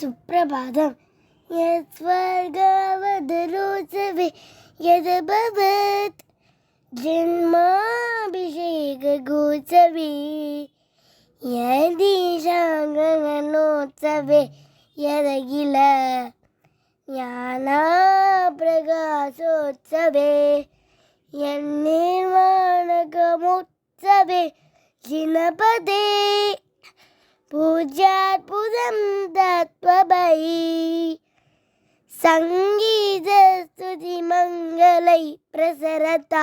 സുപ്രഭാതം. യത്സ്വർഗാവതരോത്സവേ യദ്ഭവത്. ജന്മാഭിഷേകഗോത്സവേ ജിനപദേ. പൂജാർബുദം തത്വബൈ സംഗീതസ്തുതി മംഗളൈ പ്രസരത.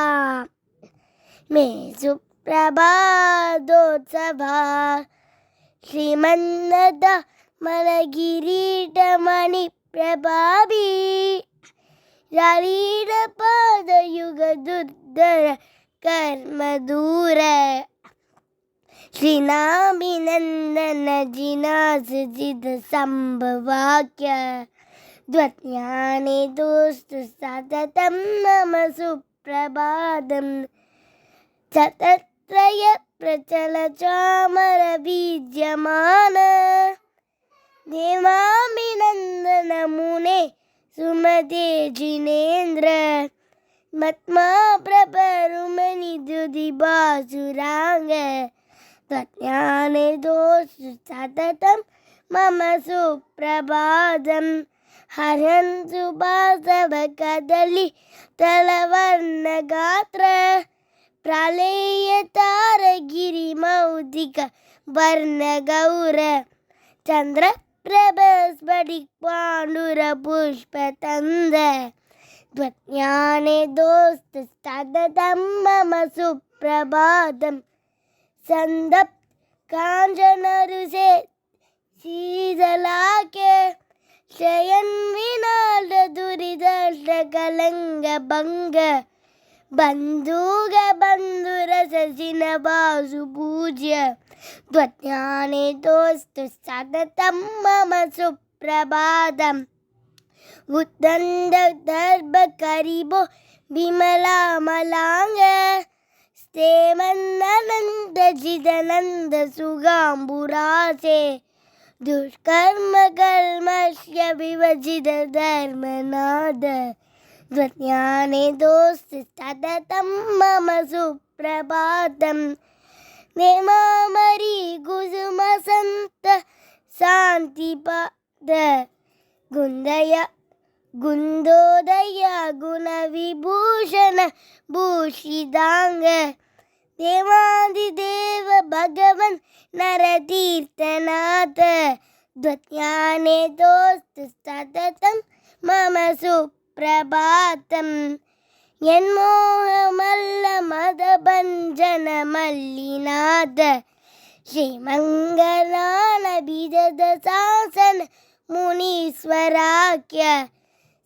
മേ സുപ്രഭാതോത്സവ ശ്രീമന്നത മലകിരീടമണി പ്രഭാവി. രാളീടപാദയുഗ ദുർദ്ധര കർമ്മദൂര. श्रीनाभिनन्दन जिनासजित सम्भवाक्य द्वज्ञाने दोस्तु सततं मम सुप्रभातं। शतत्रय प्रचल चामरबीज्यमान देवाभिनन्दन मुने सुमते जिनेन्द्र। मत्मा प्रपरुमणि दुदिबासुराङ्ग त्वज्ञाने दोषु सततं मम सुप्रभातं हरन्तु वासव कदलि तलवर्णगात्र प्रलयतारगिरिमौदिक वर्णगौर चन्द्रप्रभस्फटिक्पाण्डुरपुष्पतन्द त्वज्ञाने दोस्त सततं मम சந்தப் காஞ்சனருசே சீதலாக்கே ಶಯನ್ವಿನಾಳ ದುರಿದಾಟ ಕಲಂಗ ಭಂಗ ಬಂಧೂಗ ಬಂಧುರ ಸಸಿನ ಬಾಸು ಪೂಜ್ಯ ತ್ವಜ್ಞಾನೆ ದೋಸ್ತು ಸತತಂ ಮಮ ಸುಪ್ರಭಾತ ಉತ್ತಂದ ದರ್ಭ ಕರಿಬೋ ವಿಮಲಾಮಲಾಂಗ ೇಮನ್ನನಂದ ಜಿದನಂದ ಸುಗಾಂಬುರಾಸೆ ದುಷ್ಕರ್ಮ ಕಲ್ಮಶ್ಯ ವಿಭಜಿತ ಧರ್ಮನಾದ ಧ್ವಜ್ಞಾನೆ ದೋಸ್ತಿ ಸತತಂ ಮಮ ಸುಪ್ರಭಾತಂ ನೆಮಾಮರಿ ಕುಸುಮ ಸಂತ ಶಾಂತಿ ಪಾದ ಗುಂದಯ ಗುಂದೋದಯ ಗುಣವಿಭೂಷಣ ಭೂಷಿದಾಂಗ भूषिताङ्ग देवादिदेव भगवन् नरतीर्थनाथ द्वज्ञाने दोस्त सततं मम सुप्रभातं यन्मोहमल्लमदभञ्जनमल्लिनाथ श्रीमङ्गलानभिदशासन मुनीश्वराख्य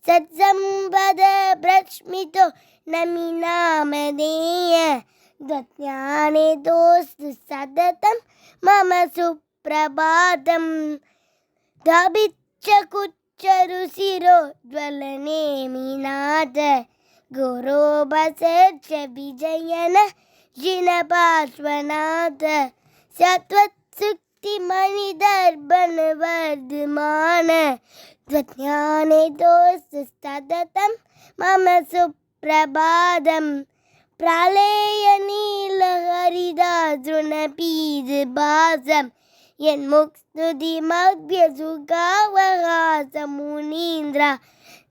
सत्सम्पद प्रश्मितो नमिनामधेय ദജ്ഞാനേ ദോസ് സതതം മമ സുപ്രഭാതം. ധപിച്ച കുച്ചരുശിരോ വിജയന ജിനപാർശ്വനാഥ. സത്വത് സുക്തി മണിദർബൺ സതതം മമ സുപ്രഭാതം. गुरोबसर्च विजयन जिनपार्श्वनाथ सत्त्वत्सुक्तिमणिदर्पण वर्धमान ज्ञाने दोस्त सततं मम सुप्रभातं प्रलयनीलहरिदादृणपीजभासं यन्मुक्स्तुतिमभ्यसुखावहासमुनीन्द्र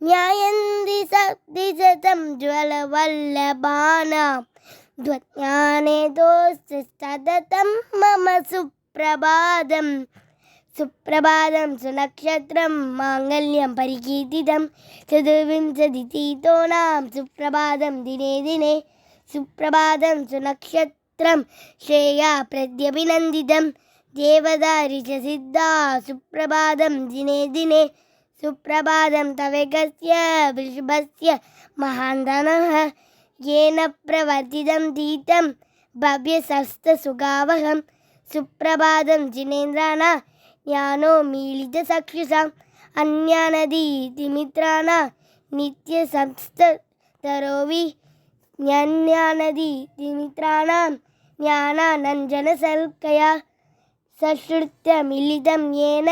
न्यायन्ति सप्तिशतं ज्वलवल्लभानां ज्ञाने दोस्त सततं मम सुप्रभातं सुप्रभातं सुनक्षत्रं माङ्गल्यं परिकीर्तितं चतुर्विंशतिथीतोनां सुप्रभातं दिने दिने सुप्रभातं सुनक्षत्रं श्रेया प्रत्यभिनन्दितं देवदारिचसिद्धा सुप्रभातं दिने दिने सुप्रभातं तवेकस्य वृषभस्य महान्तनः येन प्रवर्तितं तीतं भव्यसस्तसुगावहं सुप्रभातं जिनेन्द्राणा ज्ञानो मीलितचक्षुषाम् अन्यानदीतिमित्राणा नित्यसंस्तरोवि ज्ञानदीतिमित्राणां ज्ञानानञ्जनशल्कया सश्रुत्य मिलितं येन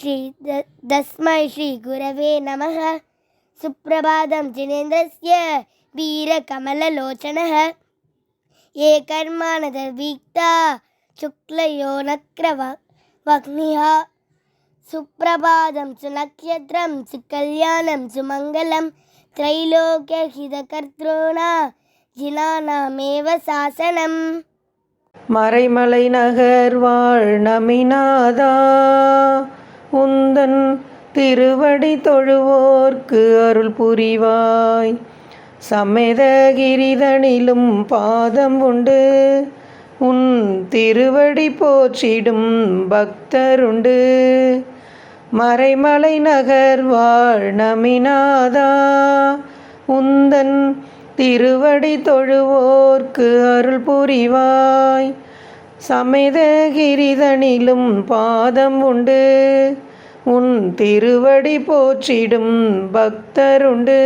श्री द- तस्मै श्रीगुरवे नमः सुप्रभातं जिनेन्द्रस्य वीरकमललोचनः ये कर्माणदर्वीक्ता शुक्लयो नक्रव वह्निः सुप्रभातं सुनक्षत्रं सुकल्याणं सुमङ्गलं திரைலோக்கியஹிதகர்த்ரோணா ஜினானாமேவ சாசனம். மறைமலை நகர் வாழ் நமிநாதா உந்தன் திருவடி தொழுவோர்க்கு அருள் புரிவாய். சமேத கிரிதனிலும் பாதம் உண்டு. உன் திருவடி போற்றிடும் பக்தருண்டு. மறைமலை நகர் வாழ்நமிநாதா உந்தன் திருவடி தொழுவோர்க்கு அருள் புரிவாய். சமேத கிரிதனிலும் பாதம் உண்டு. உன் திருவடி போற்றிடும் பக்தருண்டு.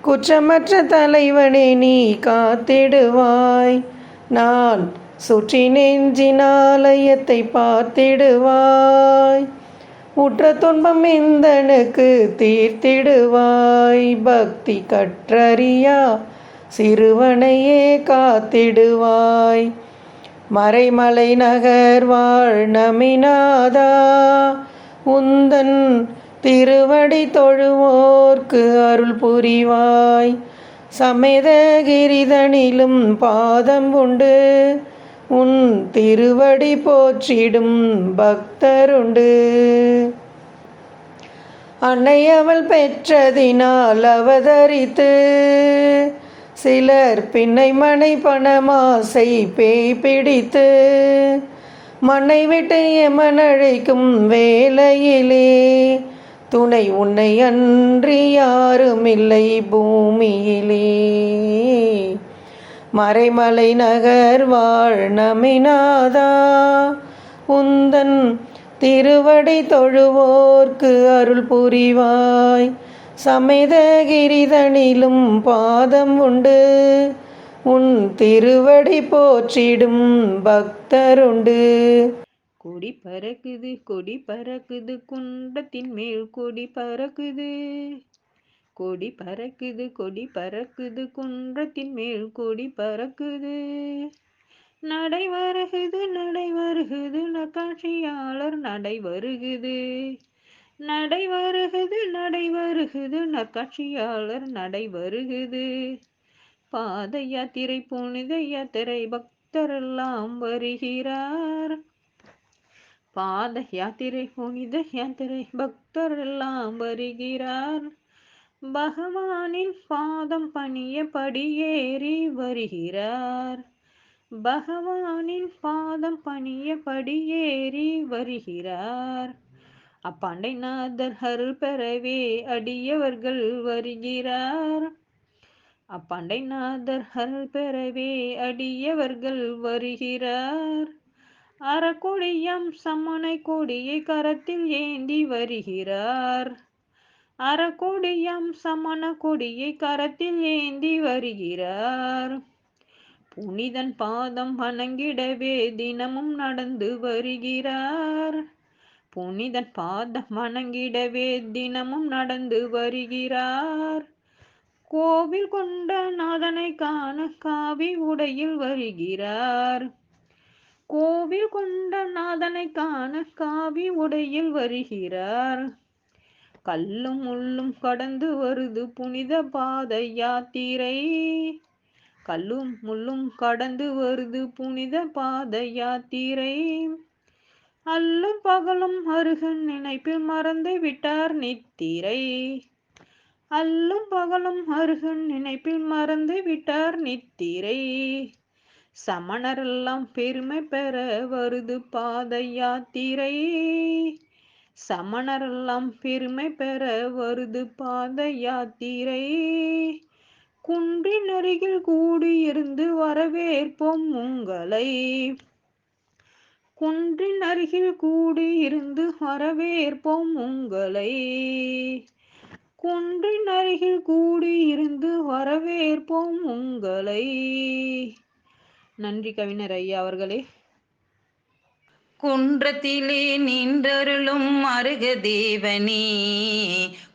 குற்றமற்ற தலைவனை நீ காத்திடுவாய். நான் சுற்றி நெஞ்சினாலயத்தை பார்த்திடுவாய். உற்ற துன்பம் எந்தனுக்கு தீர்த்திடுவாய். பக்தி கற்றறியா சிறுவனையே காத்திடுவாய். மறைமலை நகர் வாழ் உந்தன் திருவடி தொழுவோர்க்கு அருள் புரிவாய். சமேத கிரிதனிலும் பாதம் உண்டு உன் திருவடி போற்றிடும் பக்தருண்டு. அன்னை அவள் பெற்றதினால் அவதரித்து சிலர் பின்னை மனை பணமாசை பேய் பிடித்து மண்ணை விட்டு எமனழைக்கும் வேளையிலே துணை உன்னை அன்றி யாருமில்லை பூமியிலே. மறைமலை நகர் வாழ் நமிநாதா உந்தன் திருவடி தொழுவோர்க்கு அருள் புரிவாய். சமேதகிரிதனிலும் பாதம் உண்டு. உன் திருவடி போற்றிடும் பக்தருண்டு. கொடி பறக்குது கொடி பறக்குது குண்டத்தின் மேல் கொடி பறக்குது. கொடி பறக்குது கொடி பறக்குது குன்றத்தின் மேல் கொடி பறக்குது. நடை வருகுது நடை வருகுது நற்காட்சியாளர் நடை வருகுது. நடை வருகுது நடை வருகுது நற்காட்சியாளர் நடை வருகுது. பாத யாத்திரை புனித யாத்திரை பக்தரெல்லாம் வருகிறார். பாத யாத்திரை புனித யாத்திரை பக்தரெல்லாம் வருகிறார். பகவானின் பாதம் பணிய படியேறி வருகிறார். பகவானின் பாதம் பணிய படியேறி வருகிறார். அப்பண்டைநாதர் அருள் பெறவே அடியவர்கள் வருகிறார். அப்பண்டைநாதர் அருள் பெறவே அடியவர்கள் வருகிறார். அறக்கொடியம் சம்மனை கொடியை கரத்தில் ஏந்தி வருகிறார். அறக்கொடியம் சமண கொடியை கரத்தில் ஏந்தி வருகிறார். புனிதன் பாதம் வணங்கிடவே தினமும் நடந்து வருகிறார். புனிதன் பாதம் வணங்கிடவே தினமும் நடந்து வருகிறார். கோவில் கொண்ட நாதனை காண காவி உடையில் வருகிறார். கோவில் கொண்ட நாதனை காண காவி உடையில் வருகிறார். கல்லும் முள்ளும் கடந்து வருது புனித பாத யாத்திரை. கல்லும் முள்ளும் கடந்து வருது புனித பாத யாத்திரை. அல்லும் பகலும் அருகன் நினைப்பில் மறந்து விட்டார் நித்திரை. அல்லும் பகலும் அருகன் நினைப்பில் மறந்து விட்டார் நித்திரை. சமணரெல்லாம் பெருமை பெற வருது பாத யாத்திரை. சமணரெல்லாம் பெருமை பெற வருது பாத யாத்திரை குன்றின் அருகில் கூடியிருந்து வரவேற்போம் உங்களை. குன்றின் அருகில் கூடியிருந்து வரவேற்போம் உங்களை. குன்றின் அருகில் கூடியிருந்து வரவேற்போம் உங்களை. நன்றி கவிஞர் ஐயா அவர்களே. குன்றத்திலே நின்றருளும் அருக தேவனே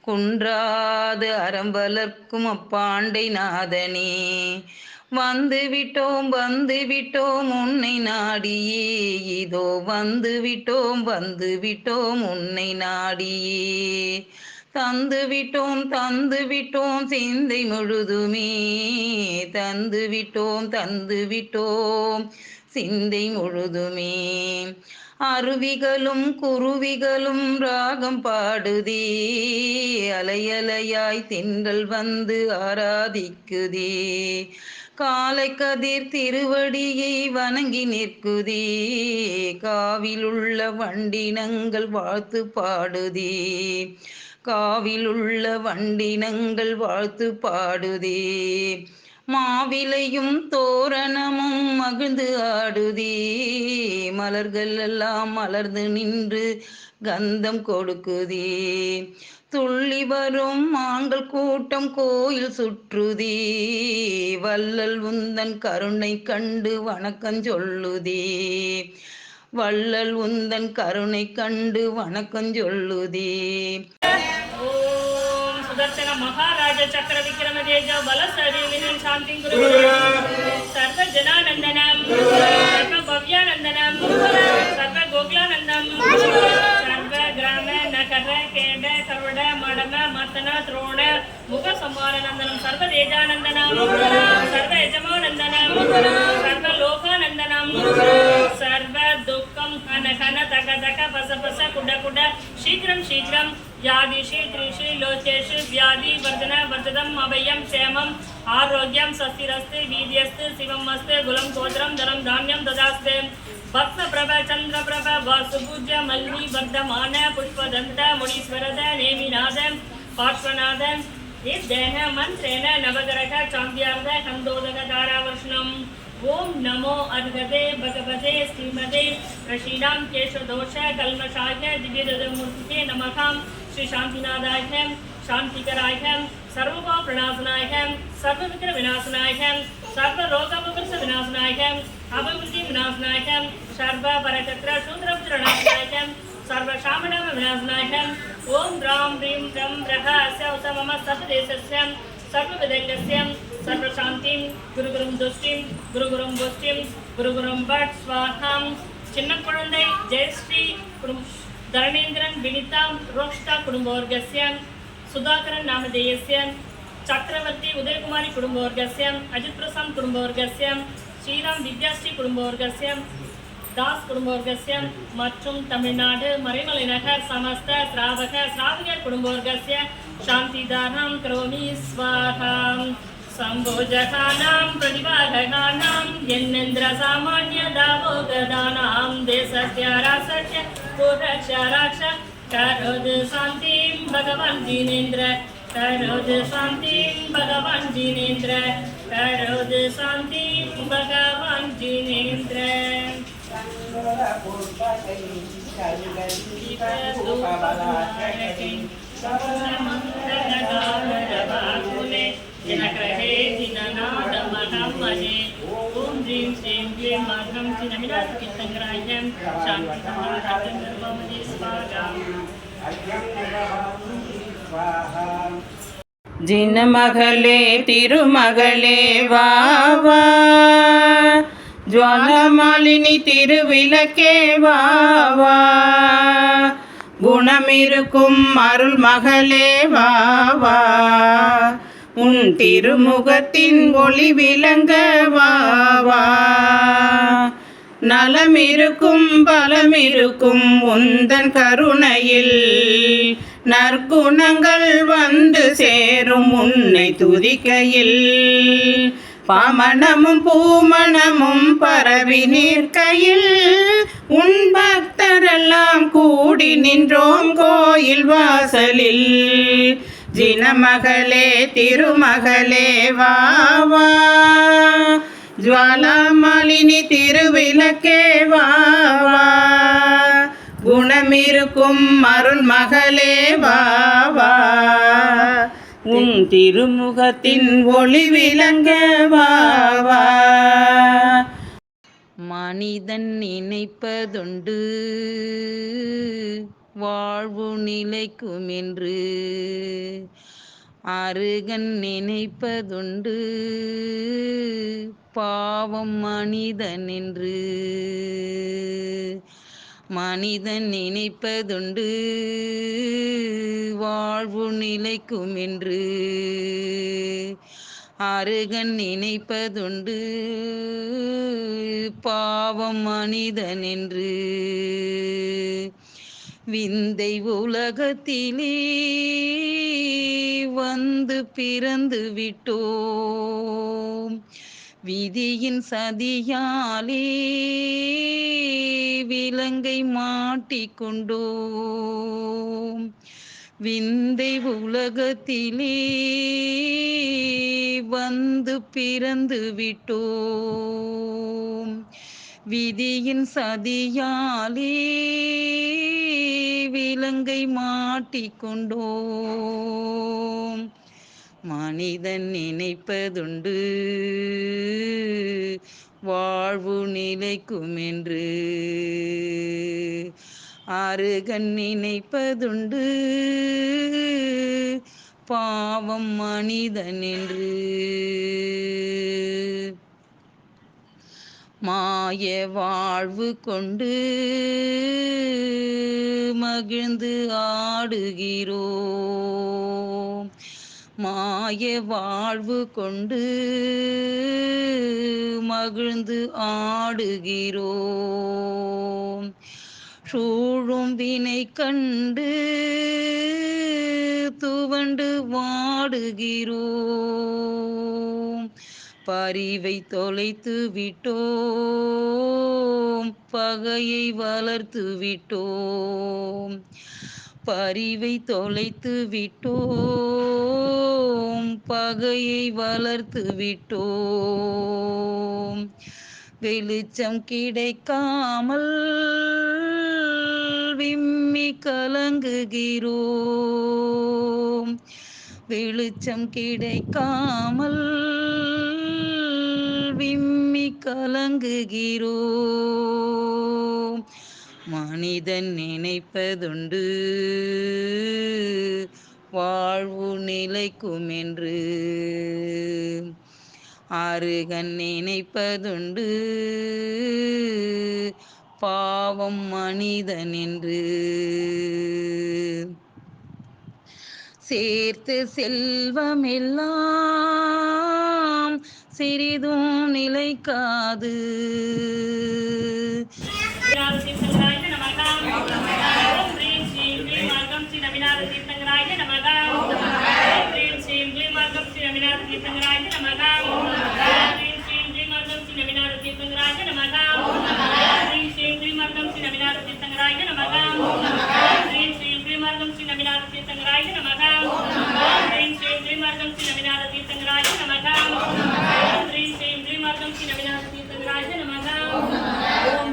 குன்றாது அறம்பலர்க்கும் அப்பாண்டை நாதனே. வந்து விட்டோம் வந்து விட்டோம் உன்னை நாடியே இதோ வந்து விட்டோம் வந்து விட்டோம் உன்னை நாடியே. தந்து விட்டோம் தந்து விட்டோம் சிந்தை முழுதுமே தந்து விட்டோம் தந்து விட்டோம் சிந்தை முழுதுமே. அருவிகளும் குருவிகளும் ராகம் பாடுதே. அலையலையாய் தென்றல் வந்து ஆராதிக்குதே. காலை கதிர் திருவடியை வணங்கி நிற்குதே. காவிலுள்ள வண்டினங்கள் வாழ்த்து பாடுதே. காவிலுள்ள வண்டினங்கள் வாழ்த்து பாடுதே. மாவிலையும் தோரணமும் மகிழ்ந்து ஆடுதே. மலர்கள் எல்லாம் மலர்ந்து நின்று கந்தம் கொடுக்குதே. துள்ளி வரும் மான்கள் கூட்டம் கோயில் சுற்றுதே. வள்ளல் உந்தன் கருணை கண்டு வணக்கம் சொல்லுதே. வள்ளல் உந்தன் கருணை கண்டு வணக்கம் சொல்லுதே. ஓம் சுதர்சன மகாராஜ சக்கர விக்ரம தேஜ பல சரீரின் சாந்தி குரு சர்வ ஜனானந்தனம். சர்வ பவ்யானந்தனம். சர்வ கோகுலானந்தம். சர்வ கிராம நகர கேட கருட மடம மத்தன துரோண முக சம்மானந்தனம் சர்வ தேஜானந்தனம். சர்வ யஜமானந்தனம். சர்வ லோகானந்தனம். சர்வ துக்கம் ஹன ஹன தக தக பச பச குட குட व्याधिषि त्रिषि लोचेषु व्याधि वर्धन वर्धनम् अभयं क्षेमम् आरोग्यं स्वस्तिरस्ति वीर्यस्ति, शिवम् अस्ति गुलं गोत्रं धनं धान्यं ददास्ते। भक्तप्रभ प्रभ वासुपूज्य, मल्लि, वर्धमान, पुष्पदन्त, मुनीश्वरद, नेमिनाद, पार्श्वनाद देह मन्त्रेण नवगरः चाम्ब्यार्ध कन्दोदकधारावर्षणम् ओम नमो अर्घते, भगवते, श्रीमते, ऋषीणां केशदोष, कल्मषाय श्रीशान्तिनाथाय शान्तिकराय सर्वपाप्रणाशनाय सर्वविघ्नविनाशनाय सर्वरोगविवृष विनाशनाय अभिवृद्धि विनाशनाय सर्वपरचक्र शूद्रविनाशनाय सर्वशामणम विनाशनाय ॐ ह्रां ह्रीं ह्रं रः अस्य उत मम सर्वदेशस्य सर्वविधैकस्य सर्वशान्तिं गुरुगुरुं दुष्टिं गुरुगुरुं पुष्टिं गुरुगुरुं பட் ஸ்வாஹாம் சின்ன குழந்தை ஜெயஸ்ரீ குடும் தரணேந்திரன் வினிதா ரோஷ்டா குடும்பவர்கஸ்ய சுதாகரன் நாமதேயஸ்ய சக்கரவர்த்தி உதயகுமாரி குடும்பவர்கஸ்ய அஜித் பிரசாந்த் குடும்பவர்கஸ்ய ஸ்ரீராம் வித்யாஸ்ரீ குடும்பவர்கஸ்ய தாஸ் குடும்பவர்கஸ்ய மற்றும் தமிழ்நாடு மறைமலை நகர் சமஸ்த ஸ்ராவக குடும்பவர்கசிய சாந்தி தானம் கரோமி ஸ்வாகாம் सम्भोजकानां प्रतिपादकानां यन्नेन्द्रसामान्यदावोगदानां देशस्य रासस्य पुरस्य राक्ष करोद् शान्तिं भगवान् जिनेन्द्र करोद् शान्तिं भगवान् जिनेन्द्र। करोद् शान्तिं भगवान् जिनेन्द्र सर्वमङ्गलकामरवाकुले ह्रीं श्रीं क्लीं माघं चिनमिरासकीर्तङ्ग्राह्यं शान्तिसमाधातङ्गर्वमदे स्वागाम् ஜினமகளே திருமகளே வா வா ஜுவாலமாலினி திருவிளக்கே வா வா குணமிருக்கும் அருள் மகளே வா வா உன் திருமுகத்தின் ஒளி விளங்க வாவா நலமிருக்கும் பலமிருக்கும் உந்தன் கருணையில். நற்குணங்கள் வந்து சேரும் உன்னை துதிக்கையில். பமணமும் பூமணமும் பரவி நிற்கையில். உன் பக்தரெல்லாம் கூடி நின்றோம் கோயில் வாசலில். ஜினமகளே திருமகளே வா ஜுவாலாமாலினி திருவிளக்கே வாவா குணமிருக்கும் அருள் மகளே வாவா உன் திருமுகத்தின் ஒளி விளங்க வாவா மனிதன் நினைப்பதுண்டு. வாழ்வு நிலைக்கும் என்று அருகன் நினைப்பதுண்டு. பாவம் மனிதன் என்று மனிதன் நினைப்பதுண்டு. வாழ்வு நிலைக்கும் என்று அருகன் நினைப்பதுண்டு. பாவம் மனிதன் என்று விந்தை உலகத்திலே வந்து பிறந்து விட்டோம். விதியின் சதியாலே விலங்கை மாட்டிக்கொண்டோம் விந்தை உலகத்திலே வந்து பிறந்து விட்டோம். விதியின் சதியாலே விலங்கை மாட்டிக்கொண்டோம். மனிதன் நினைப்பதுண்டு. வாழ்வு நிலைக்கும் என்று அருகன் நினைப்பதுண்டு. பாவம் மனிதன் என்று. மாய வாழ்வு கொண்டு மகிழ்ந்து ஆடுகிறோம் மாய வாழ்வு கொண்டு மகிழ்ந்து ஆடுகிறோம் சூழும் வினை கண்டு துவண்டு வாடுகிறோம் பறிவை தொலைத்து விட்டோம் பகையை வளர்த்து விட்டோம். பரிவை தொலைத்து விட்டோம் பகையை வளர்த்து விட்டோம். வெளிச்சம் கிடைக்காமல் விம்மி கலங்குகிறோம். வெளிச்சம் கிடைக்காமல் விம்மி கலங்குகிறோம். மனிதன் நினைப்பதுண்டு. வாழ்வு நிலைக்கும் என்று அருகன் நினைப்பதுண்டு. பாவம் மனிதன் என்று சேர்த்து செல்வமெல்லாம் சிறிதும் நிலைக்காது விநாயகர் தீர்த்தங்கராய நமக ஓம் ப்ரீம் ஸ்ரீம் க்ளீம் மார்க்கம் ஸ்ரீ मार्गम श्री नवीनाथ नमः। ओम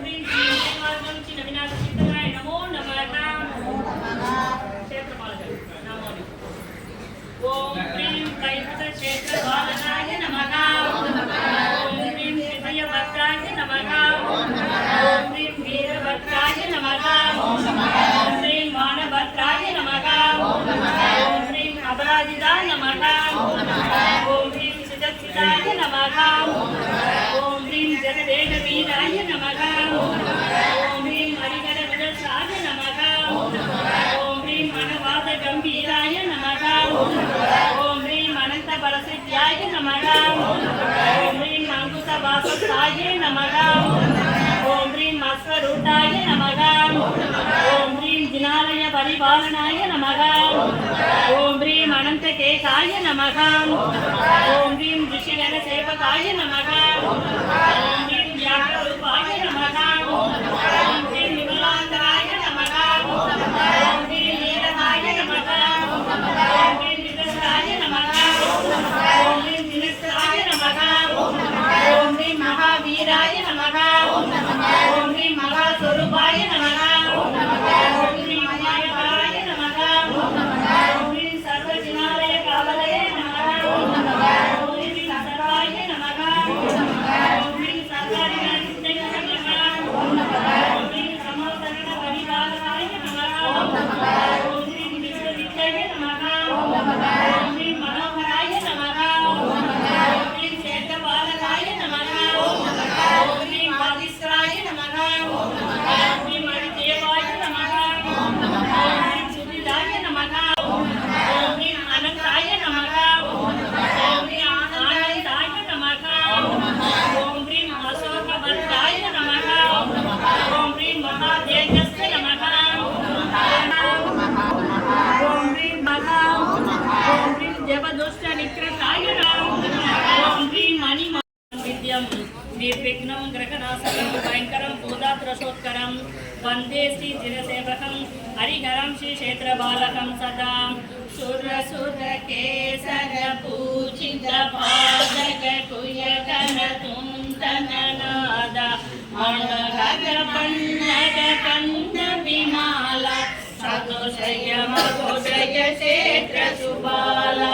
श्री नवीन नमः ओम नमः। ओम प्रीम चिदक्षिताय नमः ओम ह्रीं जगदेकवीराय नमः ॐ ह्रीं हरिकरविदसाय नमः ॐ ह्रीं मनवादगम्भीराय नमः ॐ ह्रीं अनन्तपरसिद्ध्याय नमः ॐ ह्रीं अङ्कुशवाससाय नमः ॐ ह्रीं अश्वरूढाय नमः ॐ ह्रीं जिनालय नमः ॐ ह्रीं सेवकाय नमः। ॐ ह्रीं दृश्यगण सेवकाय नमः। ॐ ह्रीं व्याघ्ररूपाय नमः। ओम ह्रीं विमलान्तराय नमः। ओम ह्रीं नीलकाय नमः। नमः। नमः। महावीराय नमः। ओम ह्रीं महास्वरूपाय नमः। श्रीचिरसेवकं हरिहरं श्रीक्षेत्रबालकं सदा सुरसुरकेसरपूजितपादककुयकनतुन्तननाद मणगपन्नगकन्दविमाल सदोषयमघोषय क्षेत्रसुबाला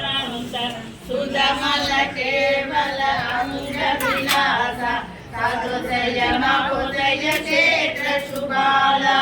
సుధమల కేవల అంగ విలాస సదుజయ మహుదయ క్షేత్ర శుభాలా